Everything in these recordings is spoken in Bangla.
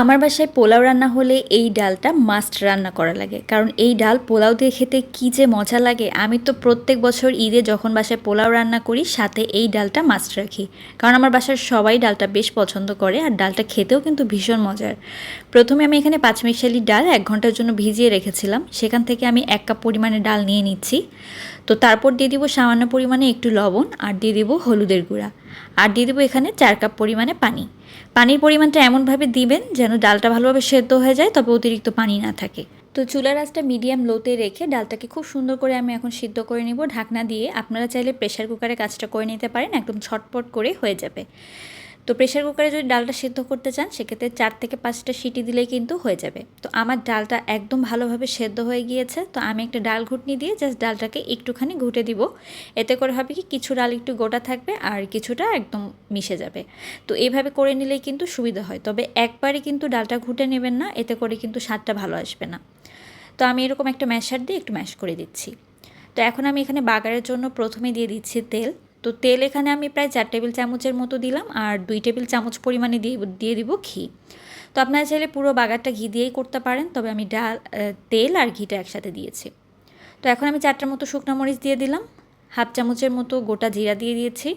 আমার বাসায় পোলাও রান্না হলে এই ডালটা মাস্ট রান্না করা লাগে। কারণ এই ডাল পোলাও দিয়ে খেতে কী যে মজা লাগে। আমি তো প্রত্যেক বছর ঈদে যখন বাসায় পোলাও রান্না করি, সাথে এই ডালটা মাস্ট রাখি। কারণ আমার বাসার সবাই ডালটা বেশ পছন্দ করে আর ডালটা খেতেও কিন্তু ভীষণ মজার। প্রথমে আমি এখানে পাঁচমিশালি ডাল এক ঘণ্টার জন্য ভিজিয়ে রেখেছিলাম। সেখান থেকে আমি এক কাপ পরিমাণে ডাল নিয়ে নিচ্ছি। তো তারপর দিয়ে দিব সামান্য পরিমাণে একটু লবণ আর দিয়ে দিব হলুদের গুঁড়া। আর দিয়ে দেবো এখানে চার কাপ পরিমাণে পানি। পানির পরিমাণটা এমনভাবে দিবেন যেন ডালটা ভালোভাবে সেদ্ধ হয়ে যায়, তবে অতিরিক্ত পানি না থাকে। তো চুলার আঁচটা মিডিয়াম লোতে রেখে ডালটাকে খুব সুন্দর করে আমি এখন সিদ্ধ করে নেব। ঢাকনা দিয়ে আপনারা চাইলে প্রেশার কুকারে কাজটা করে নিতে পারেন, একদম ছটপট করে হয়ে যাবে। তো প্রেশার কুকারে যদি ডালটা সিদ্ধ করতে চান, সেক্ষেত্রে চার থেকে পাঁচটা সিটি দিলেই কিন্তু হয়ে যাবে। তো আমার ডালটা একদম ভালোভাবে সেদ্ধ হয়ে গিয়েছে, তো আমি একটা ডাল ঘুটনি দিয়ে জাস্ট ডালটাকে একটুখানি ঘুটে দিব। এতে করে হবে কি, কিছু ডাল একটু গোটা থাকবে আর কিছুটা একদম মিশে যাবে। তো এইভাবে করে নিলেই কিন্তু সুবিধা হয়, তবে একবারে কিন্তু ডালটা ঘুটে নেবেন না, এতে করে কিন্তু স্বাদটা ভালো আসবে না। তো আমি এরকম একটা ম্যাশার দিয়ে একটু ম্যাশ করে দিচ্ছি। তো এখন আমি এখানে বাগারের জন্য প্রথমে দিয়ে দিচ্ছি তেল। তো তেল এখানে আমি প্রায় চার টেবিল চামচের মতো দিলাম আর দুই টেবিল চামচ পরিমাণে দিয়ে দিয়ে দিব ঘি। তো আপনারা চাইলে পুরো বাগারটা ঘি দিয়েই করতে পারেন, তবে আমি ডাল তেল আর ঘিটা একসাথে দিয়েছি। তো এখন আমি চারটার মতো শুকনো মরিচ দিয়ে দিলাম, হাফ চামচের মতো গোটা জিরা দিয়ে দিয়েছি।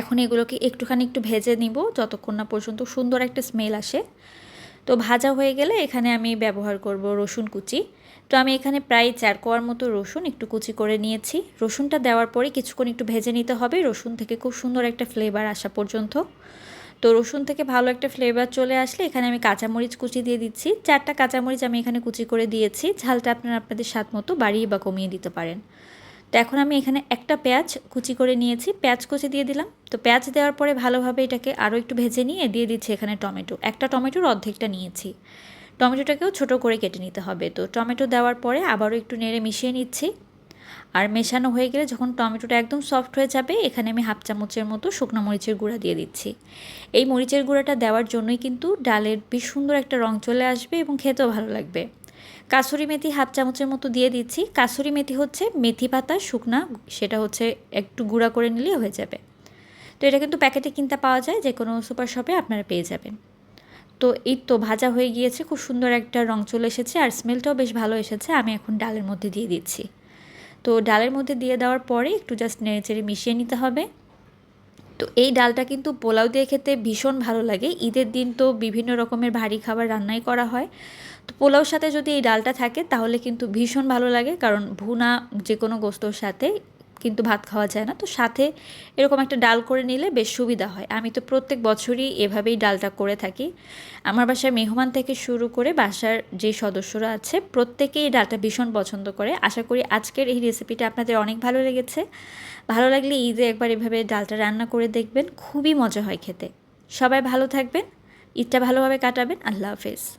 এখন এগুলোকে একটুখানি একটু ভেজে নিব, যতক্ষণ না পর্যন্ত সুন্দর একটা স্মেল আসে। তো ভাজা হয়ে গেলে এখানে আমি ব্যবহার করব রসুন কুচি। তো আমি এখানে প্রায় চার কোয়ার মতো রসুন একটু কুচি করে নিয়েছি। রসুনটা দেওয়ার পরে কিছুক্ষণ একটু ভেজে নিতে হবে। রসুন থেকে খুব সুন্দর একটা ফ্লেভার আসা পর্যন্ত। তো রসুন থেকে ভালো একটা ফ্লেভার চলে আসলে এখানে আমি কাঁচামরিচ কুচি দিয়ে দিচ্ছি। চারটা কাঁচামরিচ আমি এখানে কুচি করে দিয়েছি। ঝালটা আপনারা আপনাদের স্বাদ মতো বাড়িয়ে বা কমিয়ে দিতে পারেন। তো এখন আমি এখানে একটা পেঁয়াজ কুচি করে নিয়েছি। পেঁয়াজ কুচি দিয়ে দিলাম। তো পেঁয়াজ দেওয়ার পরে ভালোভাবে এটাকে আরও একটু ভেজে নিয়ে দিয়ে দিচ্ছি এখানে টমেটো। একটা টমেটোর অর্ধেকটা নিয়েছি। টমেটোটাকেও ছোট করে কেটে নিতে হবে। তো টমেটো দেওয়ার পরে আবারও একটু নেড়ে মিশিয়ে নিচ্ছি। আর মেশানো হয়ে গেলে যখন টমেটোটা একদম সফট হয়ে যাবে, এখানে আমি হাফ চামচের মতো শুকনো মরিচের গুঁড়া দিয়ে দিচ্ছি। এই মরিচের গুঁড়াটা দেওয়ার জন্যই কিন্তু ডালের বেশ সুন্দর একটা রং চলে আসবে এবং খেতেও ভালো লাগবে। কাসুরি মেথি হাফ চামচের মতো দিয়ে দিচ্ছি। কাসুরি মেথি হচ্ছে মেথি পাতা, শুকনা, সেটা হচ্ছে একটু গুঁড়া করে নিলে হয়ে যাবে। তো এটা কিন্তু প্যাকেটে কিনতে পাওয়া যায়, যে কোনো সুপার শপে আপনারা পেয়ে যাবেন। তো এই তো ভাজা হয়ে গিয়েছে, খুব সুন্দর একটা রং চলে এসেছে আর স্মেলটাও বেশ ভালো এসেছে, আমি এখন ডালের মধ্যে দিয়ে দিচ্ছি। তো ডালের মধ্যে দিয়ে দেওয়ার পরে একটু জাস্ট নেড়ে চেড়ে মিশিয়ে নিতে হবে। তো এই ডালটা কিন্তু পোলাও দিয়ে খেতে ভীষণ ভালো লাগে। ঈদের দিন তো বিভিন্ন রকমের ভারী খাবার রান্নাই করা হয়। তো পোলাওর সাথে যদি এই ডালটা থাকে তাহলে কিন্তু ভীষণ ভালো লাগে, কারণ ভুনা যে কোনো গোস্তর সাথে কিন্তু ভাত খাওয়া যায় না। তো সাথে এরকম একটা ডাল করে নিলে বেশ সুবিধা হয়। আমি তো প্রত্যেক বছরই এভাবেই ডালটা করে থাকি। আমার বাসায় মেহমান থেকে শুরু করে বাসার যে সদস্যরা আছে, প্রত্যেকেই ডালটা ভীষণ পছন্দ করে। আশা করি আজকের এই রেসিপিটা আপনাদের অনেক ভালো লেগেছে। ভালো লাগলে ঈদে একবার এভাবে ডালটা রান্না করে দেখবেন। খুবই মজা হয় খেতে। সবাই ভালো থাকবেন। ঈদটা ভালোভাবে কাটাবেন। আল্লাহ হাফেজ।